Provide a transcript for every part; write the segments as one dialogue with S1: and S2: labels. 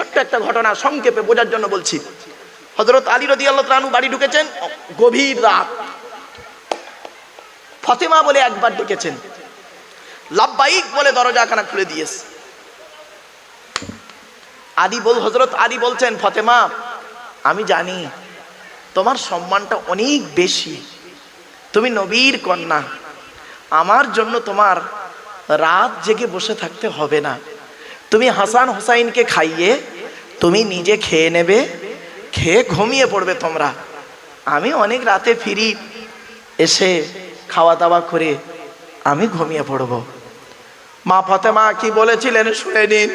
S1: ছোট্ট একটা ঘটনা সংক্ষেপে বোঝার জন্য বলছি। হজরত আলী রদি আল্লাহ তালু বাড়ি ঢুকেছেন, গভীর রাত। ফতেমা বলে একবার ডেকেছেন। লাভবাইক বলে দরজাখানা খুলে দিয়েছে। আদি বল হজরত আদি বলছেন, ফতেমা, আমি জানি তোমার সম্মানটা অনেক বেশি। তুমি নবীর কন্যা। আমার জন্য তোমার রাত জেগে বসে থাকতে হবে না। তুমি হাসান হুসাইনকে খাইয়ে তুমি নিজে খেয়ে নেবে, খেয়ে ঘুমিয়ে পড়বে তোমরা। আমি অনেক রাতে ফিরি, এসে খাওয়া দাওয়া করে আমি ঘুমিয়ে পড়ব। মা ফতেমা কি বলেছিলেন শুনে নিন।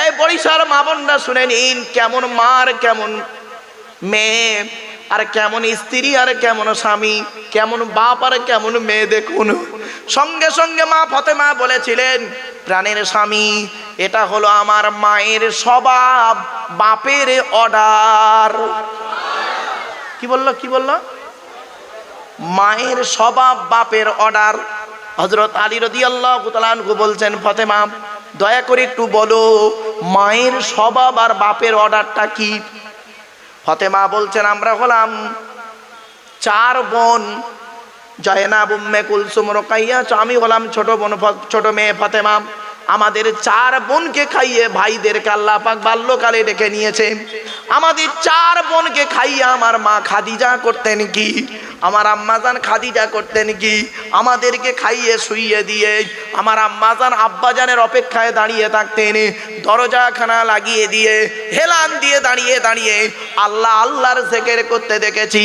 S1: এই বরিশার মা বোনরা শুনে নিন, কেমন মার, কেমন মেয়ে। আর কেমন স্ত্রী আর কেমন স্বামী, কেমন বাপ আর কেমন মেয়ে দেখুন। সঙ্গে সঙ্গে মা ফতেমা বলেছিলেন, প্রাণের স্বামী, এটা হলো আমার মায়ের স্বভাব, বাপের অর্ডার। কি বলল কি বলল? মায়ের স্বভাব, বাপের অর্ডার। হজরত আলী রদি আল্লাহ বলছেন, ফতেমা, দয়া করে একটু বলো, মায়ের স্বভাব আর বাপের অর্ডারটা কি? ফতেমা বলছেন, আমরা হলাম চার বোন জয়নাব উম্মে কুলসুম, রোকাইয়া আমি হলাম ছোট বোন ছোট মেয়ে ফতেমা। আমাদের চার বোনকে খাইয়ে ভাইদেরকে আল্লাহ পাক বাল্যকালে ডেকে নিয়েছে। আমাদের চার বোনকে খাইয়ে আমার মা খাদিজা করতেন কি? আমার আম্মাজান খাদিজা করতেন কি? আমাদেরকে খাইয়ে শুইয়ে দিয়ে আমার আম্মাজান আব্বাজানের অপেক্ষায় দাঁড়িয়ে থাকতেন, দরজাখানা লাগিয়ে দিয়ে, হেলান দিয়ে দাঁড়িয়ে দাঁড়িয়ে আল্লাহ আল্লাহর জেকের করতে দেখেছি।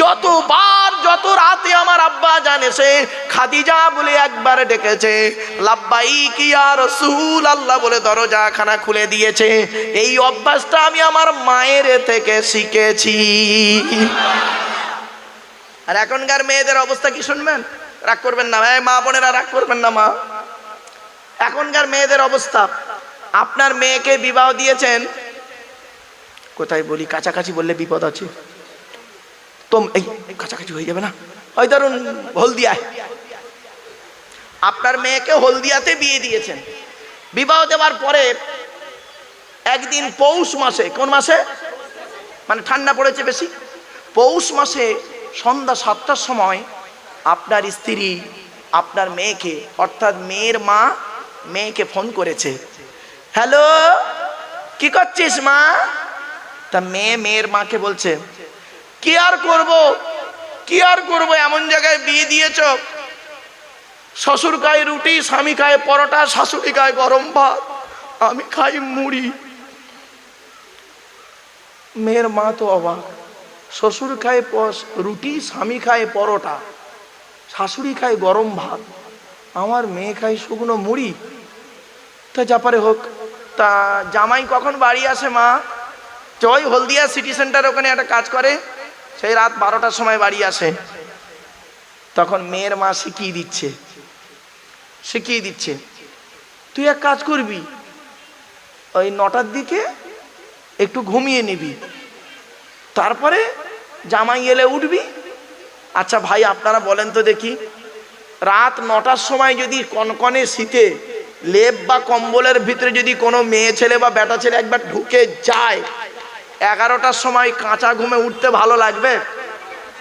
S1: যতবার যত রাতে আমার আব্বা জান এসে খাদিজা বলে একবার ডেকেছে লাব্বাই কি আর রসুল আল্লাহ বলে দরজাখানা খুলে দিয়েছে। এই অভ্যাসটা আমি আমার মায়ের থেকে শিখেছি। আর এখনকার মেয়েদের অবস্থা কি শুনবেন? রাগ করবেন না মা বোনেরা রাগ করবেন না মা। এখনকার মেয়েদের অবস্থা, আপনার মেয়েকে বিবাহ দিয়েছেন, কোথায় বলি, কাছাকাছি বললে বিপদ আছে। তো এই কাছাকাছি হয়ে যাবে না। ওই ধরুন, হলদিয়ায়। আপনার মেয়েকে হলদিয়াতে বিয়ে দিয়েছেন। বিবাহ দেওয়ার পরে একদিন পৌষ মাসে, কোন মাসে? মানে ঠান্ডা পড়েছে বেশি। পৌষ মাসে সন্ধ্যা সাতটার সময় আপনার স্ত্রী আপনার মেয়েকে, অর্থাৎ মেয়ের মা মেয়েকে ফোন করেছে। হ্যালো, কি করছিস মা? তা মেয়ে মেয়ের মাকে বলছে, কি আর করব? কি আর করব? এমন জায়গায় বিয়ে দিয়েছ? শ্বশুর খায় রুটি, স্বামী খায় পরোটা, শাশুড়ি খায় গরম ভাত, আমি খাই মুড়ি। মেয়ের মা তো অবাক। শ্বশুর খায় রুটি, স্বামী খায় পরোটা, শাশুড়ি খায় গরম ভাত, আমার মেয়ে খায় শুকনো মুড়ি। তা যাপারে হোক, তা জামাই কখন বাড়ি আসে মা? জয় হলদিয়া সিটি সেন্টার ওখানে একটা কাজ করে, সেই রাত বারোটার সময় বাড়ি আসে। তখন মেয়ের মা শিখিয়ে দিচ্ছে শিখিয়ে দিচ্ছে? তুই এক কাজ করবি, ওই নটার দিকে একটু ঘুমিয়ে নিবি। তারপরে জামাই এলে উঠবি। আচ্ছা ভাই, আপনারা বলেন তো দেখি, রাত নটার সময় যদি কনকনে শীতে লেপ বা কম্বলের ভিতরে যদি কোনো মেয়ে ছেলে বা বেটা ছেলে একবার ঢুকে যায়, এগারোটার সময় কাঁচা ঘুমে উঠতে ভালো লাগবে?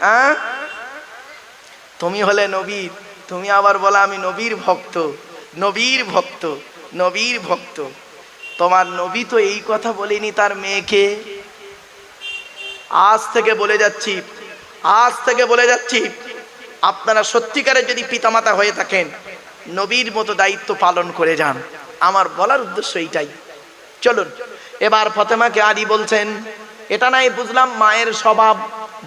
S1: হ্যাঁ? তুমি হলে নবীর তুমি আবার বলা, আমি নবীর ভক্ত নবীর ভক্ত নবীর ভক্ত। তোমার নবী তো এই কথা বলেনি তার মেয়েকে। আজ থেকে বলে যাচ্ছি, আজ থেকে বলে যাচ্ছি, আপনারা সত্যিকারের যদি পিতামাতা হয়ে থাকেন, নবীর মতো দায়িত্ব পালন করে যান। আমার বলার উদ্দেশ্য এইটাই। চলুন, এবার ফতেমাকে আলী বলছেন, এটা নাই বুঝলাম মায়ের স্বভাব,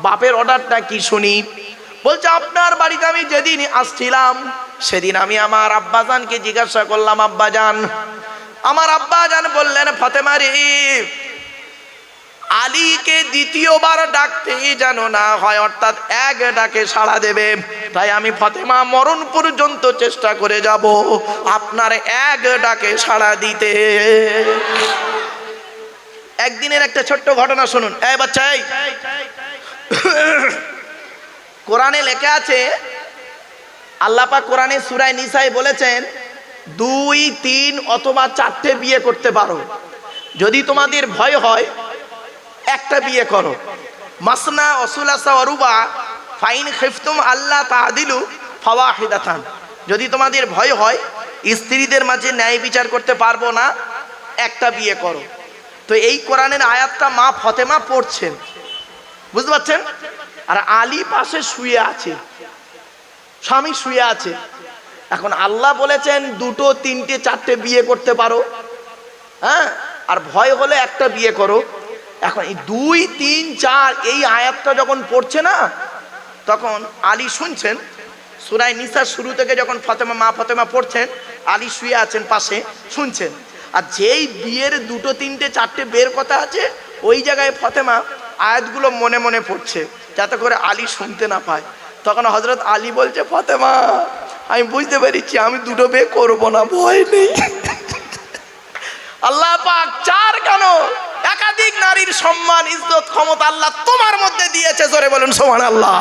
S1: বাপের অর্ডারটা কি শুনি? বলছে, আপনার বাড়িতে আমি যেদিন আসছিলাম, সেদিন আমি আমার আব্বাজানকে জিজ্ঞাসা করলাম, আব্বাজান, আমার আব্বাজান বললেন, ফতেমা রে, আলীকে দ্বিতীয়বার ডাকতেই যেন না হয়, অর্থাৎ এক ডাকে সাড়া দেবে, তাই আমি ফতেমা মরণ পর্যন্ত চেষ্টা করে যাব, আপনার এক ডাকে সাড়া দিতে। একদিনের একটা ছোট্ট ঘটনা শুনুন। এই বাচ্চা, এই। কোরআনে লেখা আছে আল্লাপা কোরআনে সুরায় নিসাই বলেছেন, দুই, তিন অথবা চারটে বিয়ে করতে পারো। যদি তোমাদের ভয় হয়, একটা বিয়ে করো। মাসনা অসুলাসা অরুবা ফাইন খেফতুম আল্লাহ তাহাদিলু ফাওয়াহিদাতান। যদি তোমাদের ভয় হয়, স্ত্রীদের মাঝে ন্যায় বিচার করতে পারব না, একটা বিয়ে করো। তো এই কোরআনের আয়াতটা মা ফতেমা পড়ছেন। বুঝতে পারছেন? আর আলী পাশে শুয়ে আছে, স্বামী শুয়ে আছে। এখন আল্লাহ বলেছেন, দুটো, তিনটে, চারটে বিয়ে করতে পারো। হ্যাঁ? আর ভয় হলে একটা বিয়ে করো। এখন এই দুই, তিন, চার, এই আয়াতটা যখন পড়ছে না, তখন আলী শুনছেন সুরাই নিসার শুরু থেকে যখন ফতেমা, মা ফতেমা পড়ছেন, আলী শুয়ে আছেন পাশে, শুনছেন। আর যেই বিয়ের দুটো, তিনটে, চারটে বের কথা আছে, ওই জায়গায় ফতেমা আয়াতগুলো মনে মনে পড়ছে, যাতে করে আলী শুনতে না পায়। তখন হজরত আলী বলছে, ফতেমা, আমি বুঝতে পেরেছি, আমি দুটো বিয়ে করব না, ভয় নেই। আল্লাহ পাক চার কেন? একাধিক নারীর সম্মান, ইজ্জত, ক্ষমতা আল্লাহ তোমার মধ্যে দিয়েছে, জোরে বলুন সোমান আল্লাহ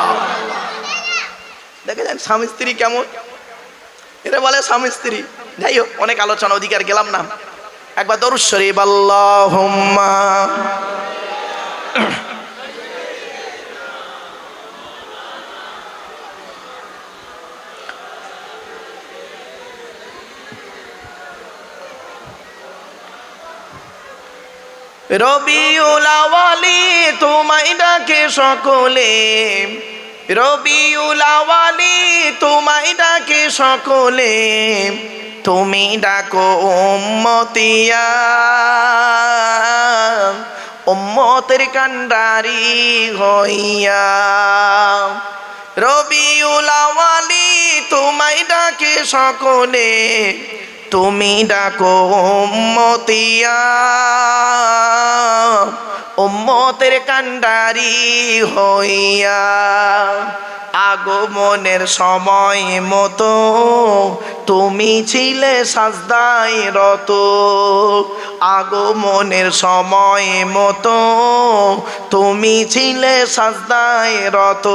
S1: দেখেছেন, স্বামী স্ত্রী কেমন? এটা বলে স্বামী স্ত্রী। যাই হোক, অনেক আলোচনা অধিকার গেলাম না। একবার দরুদ শরীফ রবিউল আওয়ালি তোমায় ডাকে সকলে। রবিউল আওয়ালি তোমায় ডাকে সকলে। তুমি ডাকো উম্মতিয়া উম্মতের কান্ডারি হইয়া। রবিউল আওয়ালি তোমায় ডাকে সকলে। তুমি ডাকো উম্মতিয়া। উম্মতের কান্ডারি হইয়া আগমনের সময় মতো তুমি ছিলে সাজদাই রত। আগমনের সময় মতো তুমি ছিলে সাজদাই রত।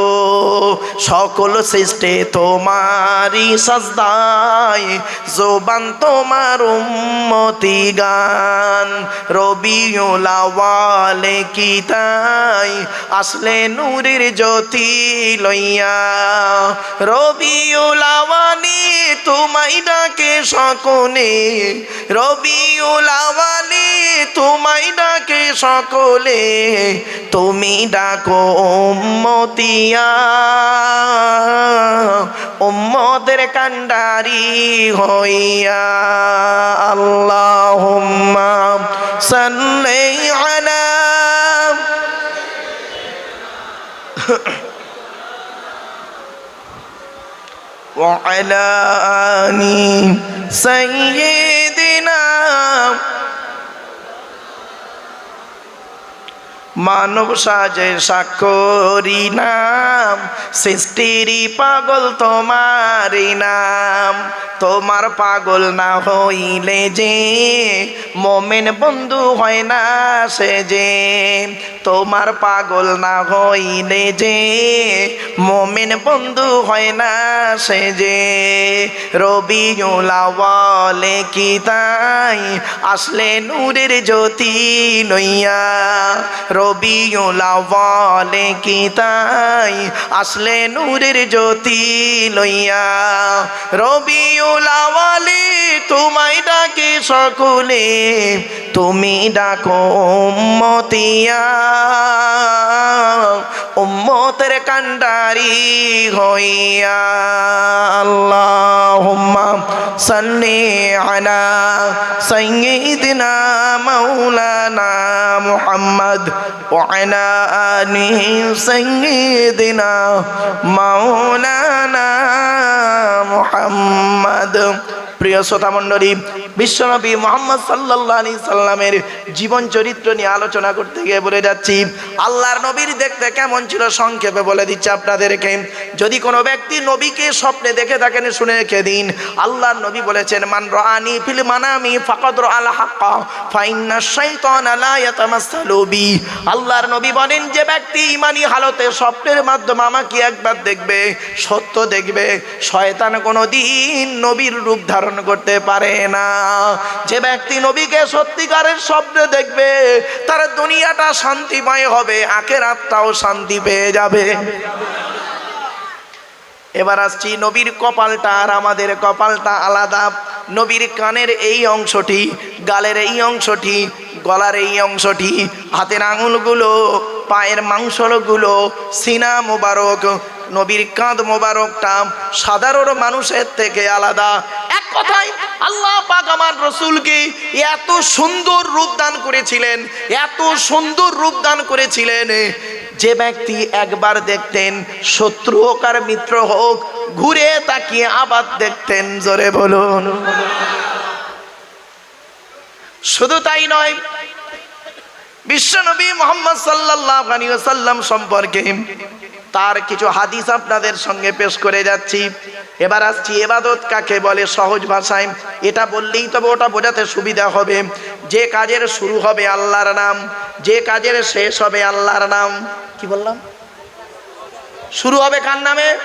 S1: সকল সৃষ্টে তোমারই সাজদায়, জোবান তোমার উম্মতি গান। রবিউল কি তাই? আসলে নূরের জ্যোতি লইয়া। রবিউল আওয়ালি তোমায় ডাকে সকলে। রবিউল আওয়ালি তোমায় ডাকে সকলে। তুমি ডাকো উম্মতিয়া। উম্মদের কান্ডারি হইয়া। আল্লাহুম্মা সাল্লি আলা وعلى آل سيدنا মানব সাজে সাক্ষরী নাম সৃষ্টিরই পাগল তোমারই নাম তোমার পাগল না হইলে যে, মোমেন বন্ধু হয় না সে যে। তোমার পাগল না হইলে যে, মোমেন বন্ধু হয় না সে যে। রবি বলে কি তাই আসলে নূরের জ্যোতি লইয়া। রবি বলে কি তাই আসলে নূরের জ্যোতি লইয়া। রবি আওয়ালি, তোমায় ডাকে সকলে, তুমি ডাকো উম্মতিয়া। উম্মতের কান্ডারি হইয়া, আল্লাহুম্মা সাল্লি আলা সাইয়্যিদিনা মাওলানা মুহাম্মদ ওয়া আলা আলিহি সাইয়্যিদিনা মাওলানা মুহাম্মদ প্রিয় শ্রোতা মণ্ডলী, বিশ্বনবী মোহাম্মদ সাল্লাহ সাল্লামের জীবন চরিত্র নিয়ে আলোচনা করতে গিয়ে বলে যাচ্ছি, আল্লাহর নবীর দেখতে কেমন ছিল সংক্ষেপে বলে দিচ্ছে আপনাদেরকে। যদি কোনো ব্যক্তি নবীকে স্বপ্নে দেখে থাকেন, শুনে রেখে দিন। আল্লাহর নবী বলেছেন, মান রানি ফিল মানামি ফাকাদ আল হাক্কা, ফাইন্না শাইতান লা ইয়াতামাসসালু বি। আল্লাহর নবী বলেন, যে ব্যক্তি ইমানি হালতে স্বপ্নের মাধ্যমে আমাকে একবার দেখবে, সত্য দেখবে, শয়তান কোনো দিন নবীর রূপ ধারণ করতে পারে না। যে ব্যক্তি নবীকে সত্যিকারের স্বপ্নে দেখবে, তার দুনিয়াটা শান্তিময় হবে আখের আত্মাও শান্তি পেয়ে যাবে। এবার আসছি নবীর কপালটা আর আমাদের কপালটা আলাদা। নবীর কানের এই অংশটি, গালের এই অংশটি, গলার এই অংশটি, হাতের আঙুলগুলো, পায়ের মাংসগুলো সিনা মোবারক, নবীর কাঁধ মোবারকটা সাধারণ মানুষের থেকে আলাদা। কথায় আল্লাহ পাক রসুলকে এত সুন্দর রূপ দান করেছিলেন, এত সুন্দর রূপ দান করেছিলেন। যে ব্যক্তি একবার দেখতেন, শত্রু হোক আর মিত্র হোক, ঘুরে তাকিয়ে আবার দেখতেন, জোরে বলুন। শুধু তাই নয় বিশ্বনবী মোহাম্মদ সাল্লাহ সাল্লাম সম্পর্কে তার কিছু হাদিস আপনাদের সঙ্গে পেশ করে যাচ্ছি। এবার আসছি এবাদত কাকে বলে সহজ ভাষায়। এটা বললেই তবে ওটা বোঝাতে সুবিধা হবে। যে কাজের শুরু হবে আল্লাহর নাম, যে কাজের শেষ হবে আল্লাহর নাম। কি বললাম? শুরু হবে কার নামে?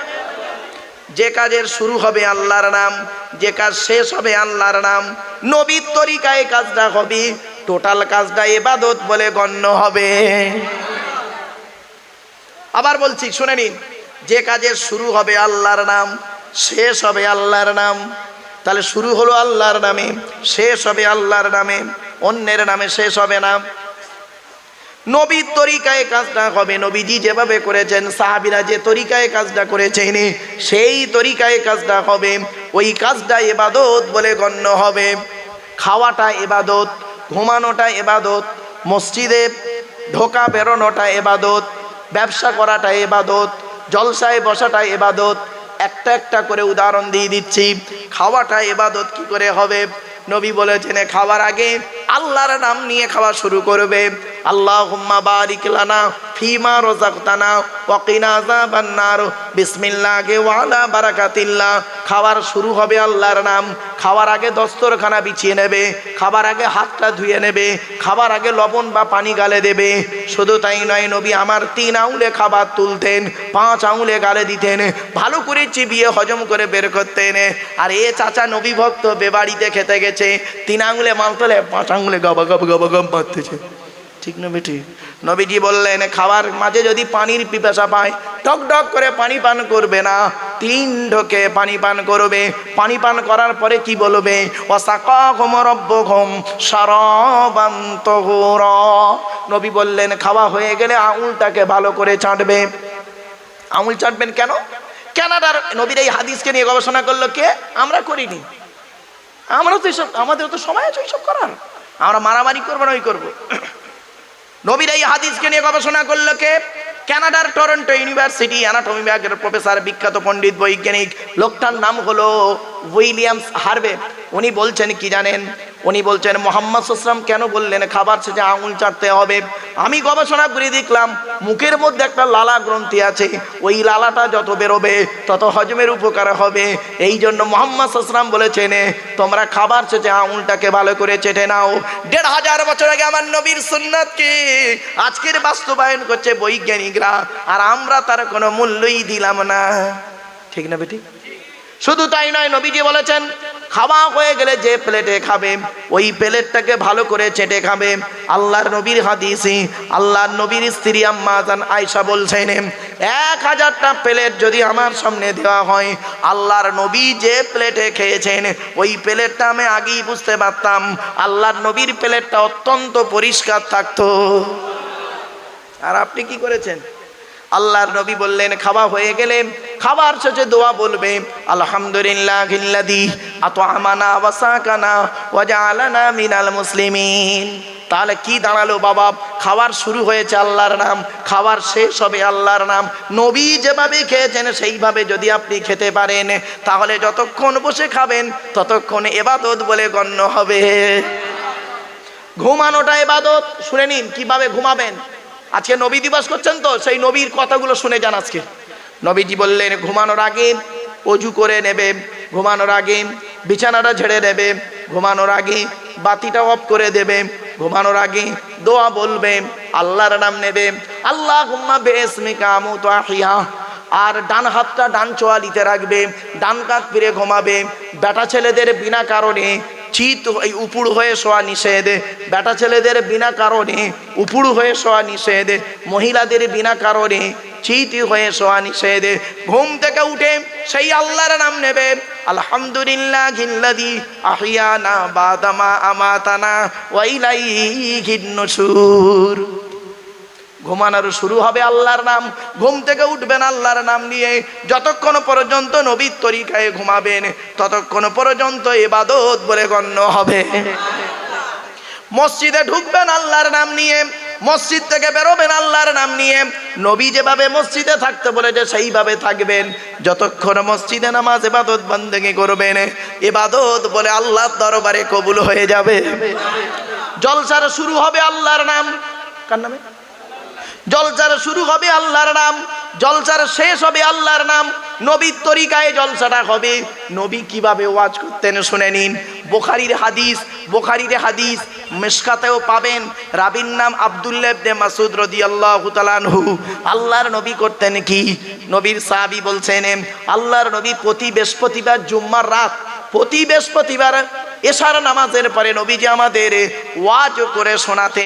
S1: যে কাজের শুরু হবে আল্লাহর নাম, যে কাজ শেষ হবে আল্লাহর নাম। নবীর তরিকায় কাজটা হবে, টোটাল কাজটা এবাদত বলে গণ্য হবে। আবার বলছি, শুনে নিন। যে কাজের শুরু হবে আল্লাহর নাম, শেষ হবে আল্লাহর নাম। তাহলে শুরু হলো আল্লাহর নামে, শেষ হবে আল্লাহর নামে, অন্যের নামে শেষ হবে না। নবীর তরিকায় কাজটা হবে, নবীজি যেভাবে করেছেন, সাহাবিরা যে তরিকায় কাজটা করেছেন, সেই তরিকায় কাজটা হবে। ওই কাজটা এবাদত বলে গণ্য হবে। খাওয়াটা এবাদত ঘুমানোটা এবাদত মসজিদে ঢোকা বেরোনোটা এবাদত ব্যবসা করাটা এবাদত, জলসায় বসাটা এবাদত, একটা একটা করে উদাহরণ দিয়ে দিচ্ছি, খাওয়াটা এবাদত কি করে হবে? নবী বলেছেন খাওয়ার আগে আল্লাহর নাম নিয়ে খাওয়া শুরু করবে। আল্লাহ বারিক লানা ফিমা রোজাকতানা ওয়াকিনা আযাবান নার বিসমিল্লাহি ওয়ালা বারাকাতিল্লাহ। খাবার শুরু হবে আল্লাহর নাম। খাওয়ার আগে দস্তরখানা বিছিয়ে নেবে। খাবার আগে হাতটা ধুয়ে নেবে। খাবার আগে লবণ বা পানি গালে দেবে। শুধু তাই নয়, নবী আমার তিন আঙুলে খাবার তুলতেন, পাঁচ আঙুলে গালে দিতেন, ভালো করে চিবিয়ে হজম করে বের করতেন। আর এ চাচা নবী ভক্ত বেবাড়িতে খেতে গেছে। তিন আঙুলে মাল তোলে, পাঁচ আঙুলে গবা গব গবা গব মারতেছে ঠিক না বেটি? নবীজি বললেন খাবার মাঝে যদি পানির পিপাসা পায় টক টক করে পানি পান করবে না। তিন ঢোকে পানি পান করবে। পানি পান করার পরে কি বলবে? নবী বললেন, খাওয়া হয়ে গেলে আঙুলটাকে ভালো করে চাটবে। আঙুল চাটবেন কেন? কেনাডার নবীর এই হাদিসকে নিয়ে গবেষণা করল কে? আমরা করিনি। আমরা তো এইসব আমাদের তো সময় আছে এইসব করার। আমরা মারামারি করব না, ওই করব। নবীর এই হাদিসকে নিয়ে গবেষণা করল কে? ক্যানাডার টরন্টো ইউনিভার্সিটি অ্যানাটমি বিভাগের প্রফেসর বিখ্যাত পণ্ডিত বৈজ্ঞানিক। লোকটার নাম হলো উইলিয়ামস হারবে উনি বলছেন, কি জানেন? উনি বলছেন, মোহাম্মদ সুসলাম কেন বললেন, খাবার শেষে আঙুল চাটতে হবে? আমি গবেষণা করে দেখলাম, মুখের মধ্যে একটা লালা গ্রন্থি আছে। ওই লালাটা যত বেরোবে, তত হজমের উপকার হবে। এই জন্য মোহাম্মদ সুসলাম বলেছেন, তোমরা খাবার শেষে আঙুলটাকে ভালো করে চেটে নাও। দেড় হাজার বছর আগে আমার নবীর সুন্নাতকে আজকের বাস্তবায়ন করছে বৈজ্ঞানিকরা, আর আমরা তার কোনো মূল্যই দিলাম না। ঠিক না বেটি? শুধু তাই নয়, নবীজি বলেছেন খাওয়া হয়ে গেলে যে প্লেটে খাবে, ওই প্লেটটাকে ভালো করে চেটে খাবে। আল্লাহর নবীর হাদিসি আল্লাহর নবীর স্ত্রী আম্মা জান আয়সা বলছেন, এক হাজারটা প্লেট যদি আমার সামনে দেওয়া হয়, আল্লাহর নবী যে প্লেটে খেয়েছেন, ওই প্লেটটা আমি আগেই বুঝতে পারতাম। আল্লাহর নবীর প্লেটটা অত্যন্ত পরিষ্কার থাকতো। আর আপনি কি করেছেন? আল্লাহর নবী বললেন, খাওয়া হয়ে গেলে খাবার শেষে দোয়া বলবে আলহামদুলিল্লাহ গিল্লাদি তাহলে কি দাঁড়াল বাবা? খাবার শুরু হয়েছে আল্লাহর নাম খাবার শেষ হবে আল্লাহর নাম। নবী যেভাবে খেয়েছেন, সেইভাবে যদি আপনি খেতে পারেন, তাহলে যতক্ষণ বসে খাবেন, ততক্ষণ এবাদত বলে গণ্য হবে। ঘুমানোটা এবাদত। শুনে নিন, কীভাবে ঘুমাবেন? আজকে নবী দিবস করছেন তো, সেই নবীর কথাগুলো শুনে যান আজকে। নবীজি বললেন, ঘুমানোর আগে অজু করে নেবে, ঘুমানোর আগে বিছানাটা ঝেড়ে নেবে ঘুমানোর আগে বাতিটা অফ করে দেবে, ঘুমানোর আগে দোয়া বলবে, আল্লাহর নাম নেবে আল্লাহ তো আর ডান হাতটা ডান চোয়ালিতে রাখবে, ডান কাক ফিরে ঘুমাবে, বেটা ছেলেদের বিনা কারণে চিত এই উপুড় হয়ে শোয়া নিষেধ। বেটা ছেলেদের বিনা কারণে উপুড় হয়ে শোয়া নিষেধ। মহিলাদের বিনা কারণে চিত হয়ে শোয়া নিষেধে। ঘুম থেকে উঠে সেই আল্লাহর নাম নেবে। আলহামদুলিল্লাহ আমাতানা ওয়াইলাই ঘিন্নসুর ঘুমানোর শুরু হবে আল্লাহর নাম। ঘুম থেকে উঠবেন আল্লাহর নাম নিয়ে। যতক্ষণ পর্যন্ত নবীর তরিকায় ঘুমাবেন, ততক্ষণ পর্যন্ত এবাদত বলে গণ্য হবে। মসজিদে ঢুকবেন আল্লাহর নাম নিয়ে। মসজিদ থেকে বেরোবেন আল্লাহর নাম নিয়ে। নবী যেভাবে মসজিদে থাকতে বলেছে, সেইভাবে থাকবেন। যতক্ষণ মসজিদে নামাজ এবাদত বন্দেগি করবেন এবাদত বলে আল্লাহর দরবারে কবুল হয়ে যাবে। জলসার শুরু হবে আল্লাহর নাম। কার নামে? জলসার শুরু হবে আল্লাহর নাম, জলসার শেষ হবে আল্লাহর নাম, নবীর তরিকায় জলসাটা হবে। নবী কীভাবে ওয়াজ করতেন শুনে নিন। বোখারির হাদিস বোখারির হাদিস মেশকাতেও পাবেন। রাবির নাম আবদুল্লাবনে মাসুদ রদি আল্লাহ তালানহু আল্লাহর নবী করতেন কি? নবীর সাহাবি বলছেন, আল্লাহর নবী প্রতি বৃহস্পতিবার জুম্মার রাত, প্রতি বৃহস্পতিবার এশার নামাজের পরে নবীজি আমাদের ওয়াজ করে শোনাতে